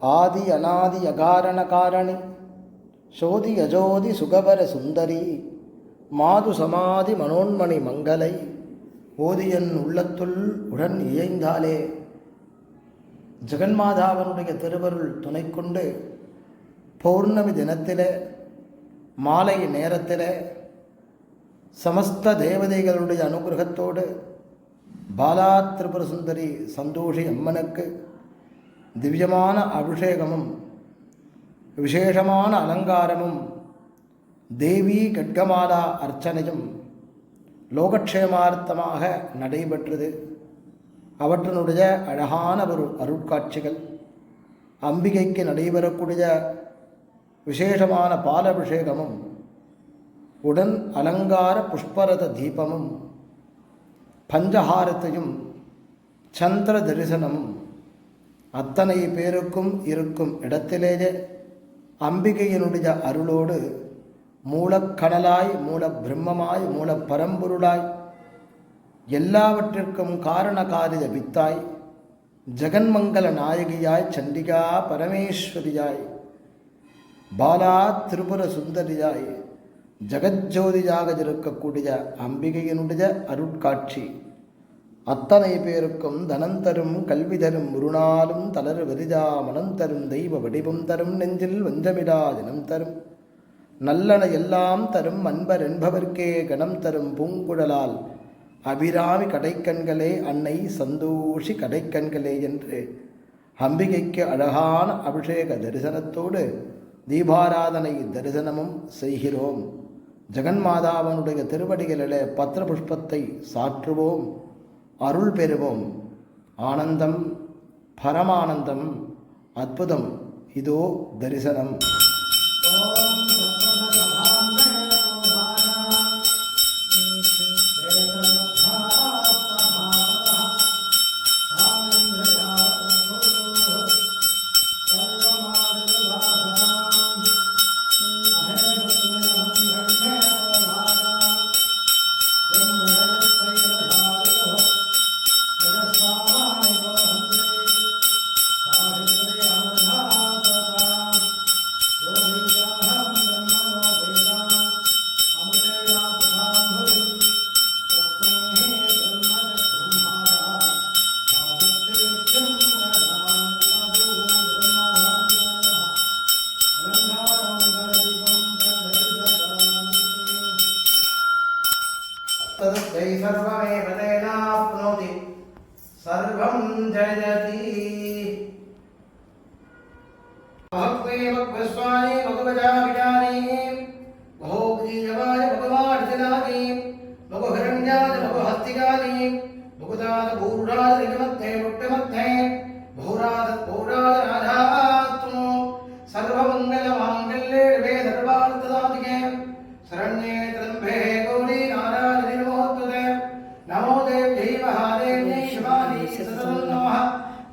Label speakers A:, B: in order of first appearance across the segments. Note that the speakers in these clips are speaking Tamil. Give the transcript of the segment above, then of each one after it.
A: ஆதி அநாதி அகாரண காரணி சோதி அஜோதி சுகபர சுந்தரி மாது சமாதி மனோன்மணி மங்களை ஓதியன் உள்ளத்துள் உடன் இயைந்தாலே ஜெகன்மாதாவனுடைய திருவருள் துணை கொண்டு பௌர்ணமி தினத்தில் மாலை நேரத்தில் சமஸ்த தேவதைகளுடைய அனுகிரகத்தோடு பாலா திரிபுர சுந்தரி சந்தோஷி அம்மனுக்கு திவ்யமான அபிஷேகமும் விசேஷமான அலங்காரமும் தேவி கட்கமாலா அர்ச்சனையும் லோகக்ஷேமார்த்தமாக நடைபெற்றது. அவற்றினுடைய அழகான ஒரு அருட்காட்சிகள் அம்பிகைக்கு நடைபெறக்கூடிய விசேஷமான பாலபிஷேகமும் உடன் அலங்கார புஷ்பரத தீபமும் பஞ்சஹாரத்தையும் சந்திர தரிசனமும் அத்தனை பேருக்கும் இருக்கும் இடத்திலேயே அம்பிகையினுடைய அருளோடு மூலக்கணலாய் மூல பிரம்மமாய் மூல பரம்பொருளாய் எல்லாவற்றிற்கும் காரணகாரிய வித்தாய் ஜெகன்மங்கல நாயகியாய் சண்டிகா பரமேஸ்வரியாய் பாலா திரிபுர சுந்தரியாய் ஜெகஜோதியாக இருக்கக்கூடிய அம்பிகையினுடைய அருட்காட்சி. அத்தனை பேருக்கும் தனம் தரும் கல்வி தரும் முருநாளும் தளர் வெறிதா மனம் தரும் தெய்வ வடிவம் தரும் நெஞ்சில் வஞ்சமிடா தினம் தரும். நல்லன எல்லாம் தரும் அன்பர் என்பவர்க்கே கணம் தரும் பூங்குழலால். அபிராமி கடைக்கண்களே அன்னை சந்தோஷி கடைக்கண்களே என்று அம்பிகைக்கு அழகான அபிஷேக தரிசனத்தோடு தீபாராதனை தரிசனமும் செய்கிறோம். ஜெகன்மாதாவனுடைய திருவடிகளிலே பத்திர புஷ்பத்தை சாற்றுவோம். அருள் பெறுவோம். ஆனந்தம் பரமானந்தம் அற்புதம். இதோ தரிசனம். तदस्यै सर्वमेव तेनाप्नोति सर्वं जयति भक्ते भक्वस्वानि भगवजाभिजानि महोग्रीयवाय भगवार्जनानि मगुहिरण्याय मगुहस्तिकानि मुकुदाद भूराज निजमध्ये मुट्टमध्ये भूराज भूराज राजास्तु सर्वमङ्गलमाङ्गल्ये शिवे सर्वार्थदातिके शरण्ये त्र्यम्बे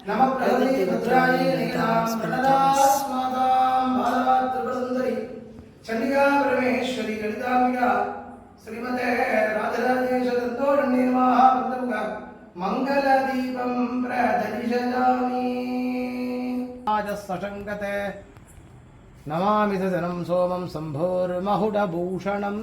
A: नमः प्रगति भद्रायै नीलां प्रणदास्मादां बालात्रिपुरसुन्दरी चण्डिका परमेश्वरी ललिताम्बिका श्रीमते राजराजेश्वरन्दोरण्ये नमः पद्ममुख मङ्गलदीपं प्रदर्शयामि राजसशङ्कते नमामि सदनं सोमं सम्भोर्महुडभूषणम्